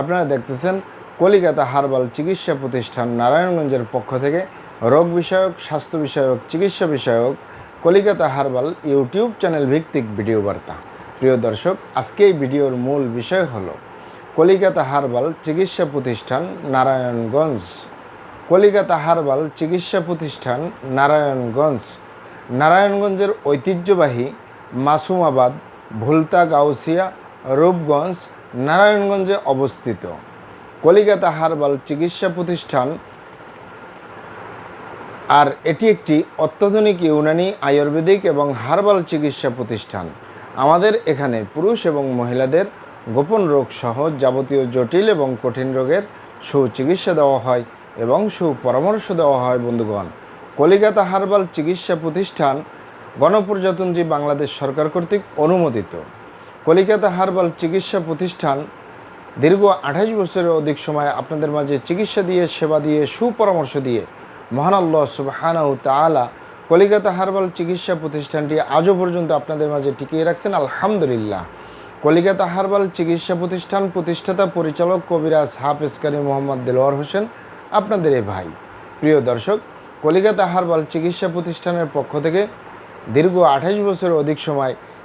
আপনারা দেখতেছেন কলিকাতা হারবাল চিকিৎসা প্রতিষ্ঠান নারায়ণগঞ্জের পক্ষ থেকে রোগ বিষয়ক, স্বাস্থ্য বিষয়ক, চিকিৎসা বিষয়ক কলিকাতা হারবাল ইউটিউব চ্যানেল ভিত্তিক ভিডিও বার্তা। প্রিয় দর্শক, আজকে এই ভিডিওর মূল বিষয় হল কলিকাতা হারবাল চিকিৎসা প্রতিষ্ঠান নারায়ণগঞ্জ। কলিকাতা হারবাল চিকিৎসা প্রতিষ্ঠান নারায়ণগঞ্জ। নারায়ণগঞ্জের ঐতিহ্যবাহী মাসুমাবাদ, ভুলতা গাউসিয়া, রূপগঞ্জ নারায়ণগঞ্জে অবস্থিত কলিকাতা হারবাল চিকিৎসা প্রতিষ্ঠান। আর এটি একটি অত্যাধুনিক ইউনানি আয়ুর্বেদিক এবং হার্বাল চিকিৎসা প্রতিষ্ঠান। আমাদের এখানে পুরুষ এবং মহিলাদের গোপন রোগ সহ যাবতীয় জটিল এবং কঠিন রোগের সুচিকিৎসা দেওয়া হয় এবং সুপরামর্শ দেওয়া হয়, বন্ধুগণ। কলিকাতা হার্বাল চিকিৎসা প্রতিষ্ঠান গণপ্রজাতন্ত্রী বাংলাদেশ সরকার কর্তৃক অনুমোদিত। কলিকাতা হার্বাল চিকিৎসা প্রতিষ্ঠান দীর্ঘ আঠাশ বছরের অধিক সময় আপনাদের মাঝে চিকিৎসা দিয়ে, সেবা দিয়ে, সুপরামর্শ দিয়ে মহান আল্লাহ তালা কলিকাতা হার্বাল চিকিৎসা প্রতিষ্ঠানটি আজও পর্যন্ত আপনাদের মাঝে টিকিয়ে রাখছেন। আলহামদুলিল্লাহ। কলিকাতা হার্বাল চিকিৎসা প্রতিষ্ঠান প্রতিষ্ঠাতা পরিচালক কবিরাজ হাফেজকারী মোহাম্মদ দেলোয়ার হোসেন, আপনাদের এই ভাই। প্রিয় দর্শক, কলিকাতা হার্বাল চিকিৎসা প্রতিষ্ঠানের পক্ষ থেকে দীর্ঘ আঠাশ বছরের অধিক সময়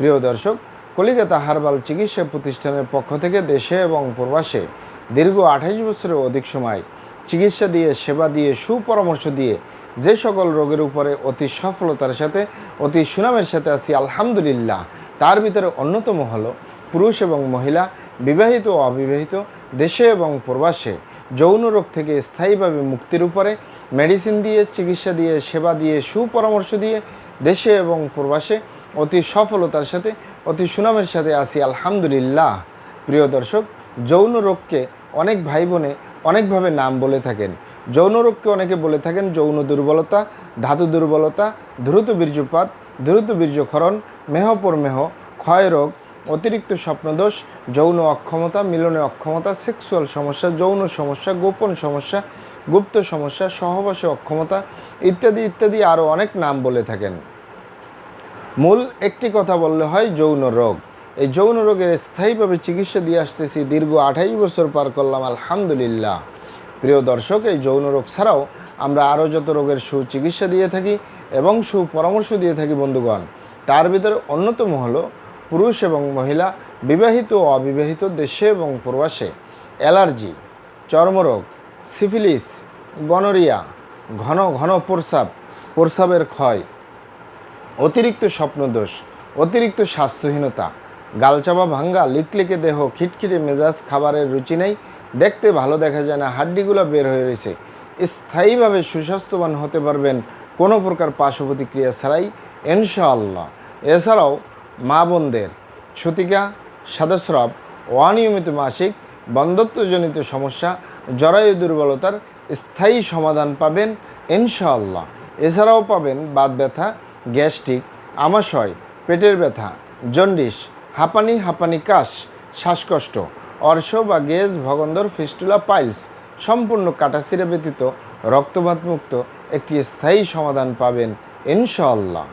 প্রিয় দর্শক, কলিকাতা হার্বাল চিকিৎসা প্রতিষ্ঠানের পক্ষ থেকে দেশে এবং প্রবাসে দীর্ঘ আঠাইশ বছরের অধিক সময় চিকিৎসা দিয়ে, সেবা দিয়ে, সুপরামর্শ দিয়ে যে সকল রোগের উপরে অতি সফলতার সাথে, অতি সুনামের সাথে আছি, আলহামদুলিল্লাহ। তার ভিতরে অন্যতম হলো পুরুষ এবং মহিলা, বিবাহিত ও অবিবাহিত, দেশে এবং প্রবাসে যৌন রোগ থেকে স্থায়ীভাবে মুক্তির উপরে মেডিসিন দিয়ে, চিকিৎসা দিয়ে, সেবা দিয়ে, সুপরামর্শ দিয়ে দেশে এবং প্রবাসে অতি সফলতার সাথে, অতি সুনামের সাথে আসি আলহামদুলিল্লাহ। প্রিয় দর্শক, যৌন রোগকে অনেক ভাই বোনে অনেকভাবে নাম বলে থাকেন। যৌন রোগকে অনেকে বলে থাকেন যৌন দুর্বলতা, ধাতু দুর্বলতা, দ্রুত বীর্যপাত, দ্রুত বীর্যক্ষরণ মেহ, ক্ষয় রোগ, অতিরিক্ত স্বপ্নদোষ, যৌন অক্ষমতা, মিলনে অক্ষমতা, সেক্সুয়াল সমস্যা, যৌন সমস্যা, গোপন সমস্যা, গুপ্ত সমস্যা, সহবাসে অক্ষমতা ইত্যাদি ইত্যাদি আরও অনেক নাম বলে থাকেন। মূল একটি কথা বললে হয় যৌন রোগ। এই যৌন রোগের স্থায়ীভাবে চিকিৎসা দিয়ে আসতেছি দীর্ঘ আঠাইশ বছর পার করলাম, আলহামদুলিল্লাহ। প্রিয় দর্শক, এই যৌন রোগ ছাড়াও আমরা আরও যত রোগের সুচিকিৎসা দিয়ে থাকি এবং সুপরামর্শ দিয়ে থাকি, বন্ধুগণ, তার ভিতরে অন্যতম হলো পুরুষ এবং মহিলা, বিবাহিত ও অবিবাহিত দেশে এবং প্রবাসে। অ্যালার্জি, চর্মরোগ, সিফিলিস, গনোরিয়া, ঘন ঘন প্রস্রাব, প্রস্রাবের ক্ষয় অতিরিক্ত স্বপ্নদোষ, অতিরিক্ত স্বাস্থ্যহীনতা, গালচাপা ভাঙ্গা, লিকলিকে দেহ, খিটখিটে মেজাজ, খাবারের রুচি নেই, দেখতে ভালো দেখা যায় না, হাড্ডিগুলো বের হয়ে রয়েছে। স্থায়ীভাবে সুস্বাস্থ্যবান হতে পারবেন কোনো প্রকার পার্শ্ব প্রতিক্রিয়া ছাড়াই, ইনশাআল্লাহ। এছাড়াও মা বোনদের সতিকা, সাদস্রাব, অনিয়মিত মাসিক, বন্ধত্বজনিত সমস্যা, জরায়ু দুর্বলতার স্থায়ী সমাধান পাবেন, ইনশাআল্লাহ। এছাড়াও পাবেন বাত ব্যথা গ্যাস্ট্রিক, আমাশয়, পেটের ব্যথা জন্ডিস হাঁপানি হাঁপানি কাশ, শ্বাসকষ্ট, অর্শ বা গেজ, ভগন্দর, ফিস্টুলা, পাইলস সম্পূর্ণ কাটাছিরা ব্যতীত রক্তপাতমুক্ত একটি স্থায়ী সমাধান পাবেন ইনশাআল্লাহ।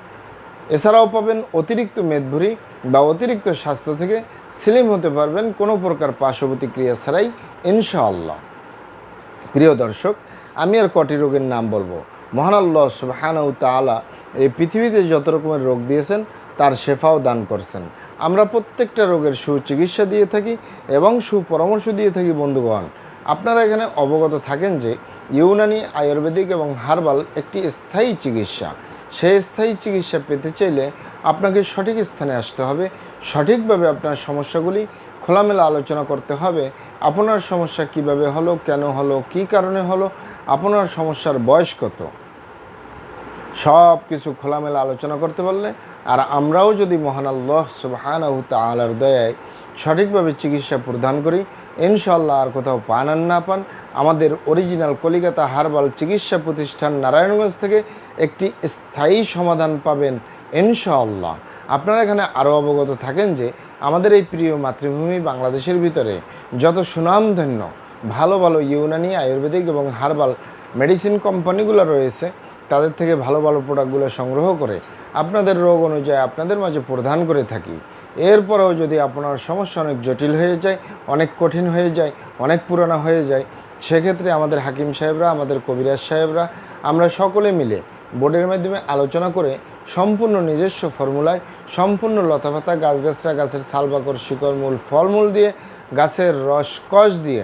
এছাড়াও পাবেন অতিরিক্ত মেদভুরি বা অতিরিক্ত স্বাস্থ্য থেকে স্লিম হতে পারবেন কোনো প্রকার পার্শ্ব প্রতিক্রিয়া ছাড়াই ইনশাআল্লাহ। প্রিয় দর্শক আমি আর কটি রোগের নাম বলব। মহান আল্লাহ সুবহানাহু তালা এই পৃথিবীতে যত রকমের রোগ দিয়েছেন, তার শেফাও দান করছেন। আমরা প্রত্যেকটা রোগের সুচিকিৎসা দিয়ে থাকি এবং সুপরামর্শ দিয়ে থাকি, বন্ধুগণ। আপনারা এখানে অবগত থাকেন যে ইউনানি আয়ুর্বেদিক এবং হার্বাল একটি স্থায়ী চিকিৎসা। সেই স্থায়ী চিকিৎসা পেতে চাইলে আপনাকে সঠিক স্থানে আসতে হবে। সঠিকভাবে আপনার সমস্যাগুলি খোলামেলা আলোচনা করতে হবে। আপনার সমস্যা কীভাবে হলো, কেন হলো, কি কারণে হলো, আপনার সমস্যার বয়স কত? সব কিছু খোলামেলা আলোচনা করতে পারলে, আর আমরাও যদি মহান আল্লাহ সুবহানাহু তাআলার দয়ায় সঠিকভাবে চিকিৎসা প্রদান করি। ইনশাল্লাহ আর কোথাও পান আর না পান। আমাদের অরিজিনাল কলিকাতা হার্বাল চিকিৎসা প্রতিষ্ঠান নারায়ণগঞ্জ থেকে একটি স্থায়ী সমাধান পাবেন ইনশাআল্লাহ। আপনারা এখানে আরও অবগত থাকেন যে আমাদের এই প্রিয় মাতৃভূমি বাংলাদেশের ভিতরে যত সুনামধন্য, ভালো ভালো ইউনানি, আয়ুর্বেদিক এবং হার্বাল মেডিসিন কোম্পানিগুলো রয়েছে, তাদের থেকে ভালো ভালো প্রোডাক্টগুলো সংগ্রহ করে আপনাদের রোগ অনুযায়ী আপনাদের মাঝে প্রদান করে থাকি। এরপরেও যদি আপনার সমস্যা অনেক জটিল হয়ে যায়, অনেক কঠিন হয়ে যায়, অনেক পুরানো হয়ে যায়, সেক্ষেত্রে আমাদের হাকিম সাহেবরা, আমাদের কবিরাজ সাহেবরা, আমরা সকলে মিলে বোর্ডের মাধ্যমে আলোচনা করে সম্পূর্ণ নিজস্ব ফর্মুলায়, সম্পূর্ণ লতাপাতা, গাছগাছরা, গাছের ছালবাকর শিকড় মূল ফলমূল দিয়ে, গাছের রস, কষ দিয়ে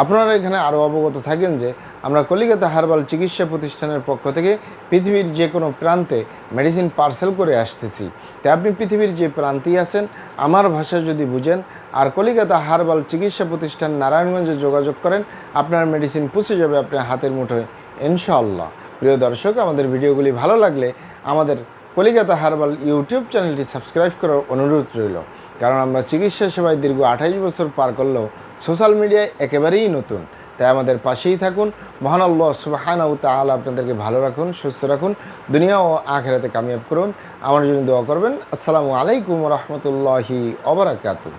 আপনারা এখানে আরও অবগত থাকেন যে আমরা কলিকাতা হার্বাল চিকিৎসা প্রতিষ্ঠানের পক্ষ থেকে পৃথিবীর যে কোনো প্রান্তে মেডিসিন পার্সেল করে আসতেছি। তাই আপনি পৃথিবীর যে প্রান্তেই আছেন, আমার ভাষা যদি বুঝেন, আর কলিকাতা হার্বাল চিকিৎসা প্রতিষ্ঠান নারায়ণগঞ্জে যোগাযোগ করেন, আপনার মেডিসিন পৌঁছে যাবে আপনার হাতের মুঠোয় ইনশাল্লাহ প্রিয় দর্শক, আমাদের ভিডিওগুলি ভালো লাগলে আমাদের কলিকাতা হার্বাল ইউটিউব চ্যানেলটি সাবস্ক্রাইব করার অনুরোধ রইল। কারণ আমরা চিকিৎসা সেবায় দীর্ঘ আঠাইশ বছর পার করলেও সোশ্যাল মিডিয়ায় একেবারেই নতুন। তাই আমাদের পাশেই থাকুন। মহান আল্লাহ সুবাহানাউ তাহলে আপনাদেরকে ভালো রাখুন, সুস্থ রাখুন, দুনিয়া ও আখেরাতে কামিয়াব করুন। আমার জন্য দোয়া করবেন। আসসালামু আলাইকুম রহমতুল্লাহি অবরাকাতু